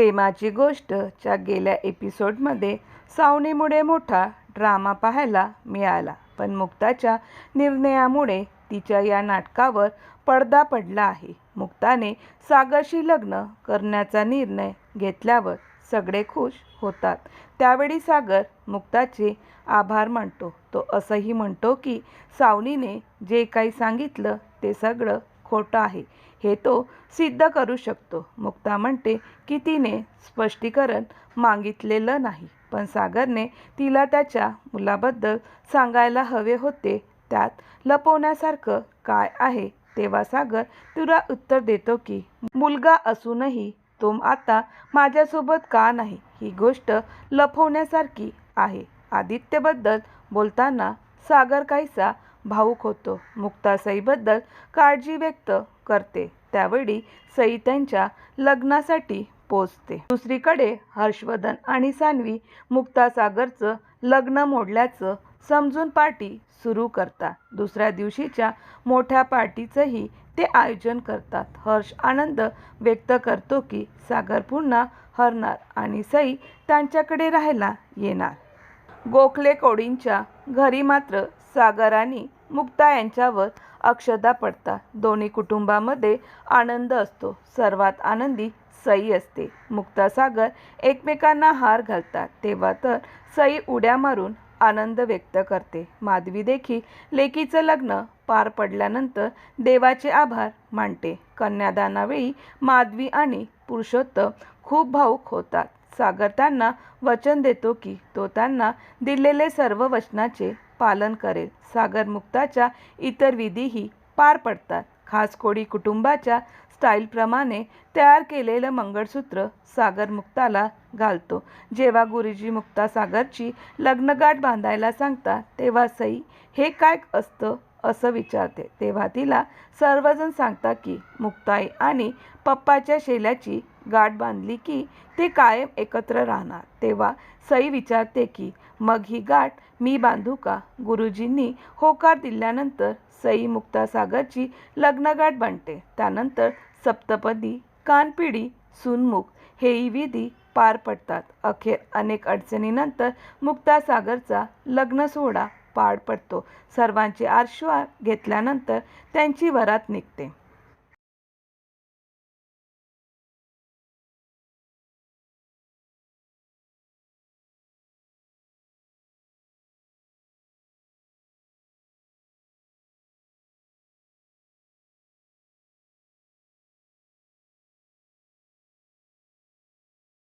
प्रेमाची गोष्टच्या गेल्या एपिसोडमध्ये सावनीमुळे मोठा ड्रामा पाहायला मिळाला पण मुक्ताच्या निर्णयामुळे तिच्या या नाटकावर पडदा पडला आहे. मुक्ताने सागरशी लग्न करण्याचा निर्णय घेतल्यावर सगळे खुश होतात. त्यावेळी सागर मुक्ताचे आभार मानतो. तो असंही म्हणतो की सावनीने जे काही सांगितलं ते सगळं खोटं आहे. हे तो सिद्ध करू शकतो. मुक्ता म्हणते की तिने स्पष्टीकरण मागितलेलं नाही पण सागरने तिला त्याच्या मुलाबद्दल सांगायला हवे होते. त्यात लपवण्यासारखं काय आहे? तेव्हा सागर तुला उत्तर देतो की मुलगा असूनही तो आता माझ्यासोबत का नाही? ही गोष्ट लपवण्यासारखी आहे. आदित्यबद्दल बोलताना सागर काहीसा भाऊक होतो. मुक्ता सईबद्दल काळजी व्यक्त करते. त्यावेळी सई त्यांच्या लग्नासाठी पोचते. दुसरीकडे हर्षवर्धन आणि सानवी मुक्तासागरचं लग्न मोडल्याचं समजून पार्टी सुरू करतात. दुसऱ्या दिवशीच्या मोठ्या पार्टीचंही ते आयोजन करतात. हर्ष आनंद व्यक्त करतो की सागर पुन्हा हरणार आणि सई त्यांच्याकडे राहायला येणार. गोखले कोडींच्या घरी मात्र सागर आणि मुक्ता यांच्यावर अक्षदा पडतात. दोन्ही कुटुंबामध्ये आनंद असतो. सर्वात आनंदी सई असते. मुक्ता सागर एकमेकांना हार घालतात. तेव्हा तर सई उड्या मारून आनंद व्यक्त करते. माधवी देखील लेकीचं लग्न पार पडल्यानंतर देवाचे आभार मानते. कन्यादानावेळी माधवी आणि पुरुषोत्तम खूप भाऊक होतात. सागर त्यांना वचन देतो की तो त्यांना दिलेले सर्व वचनाचे पालन करेल. सागर मुक्ताच्या इतर विधीही पार पडतात. खास कोळी कुटुंबाच्या स्टाईलप्रमाणे तयार केलेलं मंगळसूत्र सागर मुक्ताला घालतो. जेव्हा गुरुजी मुक्ता सागरची लग्नगाठ बांधायला सांगतात तेव्हा सई हे काय असतं? असं विचारते. तेव्हा तिला सर्वजण सांगतात की मुक्ताई आणि पप्पाच्या शेल्याची गाठ बांधली की ते कायम एकत्र राहणार. तेव्हा सई विचारते की मग ही गाठ मी बांधू का? गुरुजींनी होकार दिल्यानंतर सई मुक्तासागरची लग्नगाठ बांधते. त्यानंतर सप्तपदी कानपिडी सुनमुख हेही विधी पार पडतात. अखेर अनेक अडचणीनंतर मुक्तासागरचा लग्न सोहळा पार पडतो. सर्वांचे आशीर्वाद घेतल्यानंतर त्यांची वरात निघते.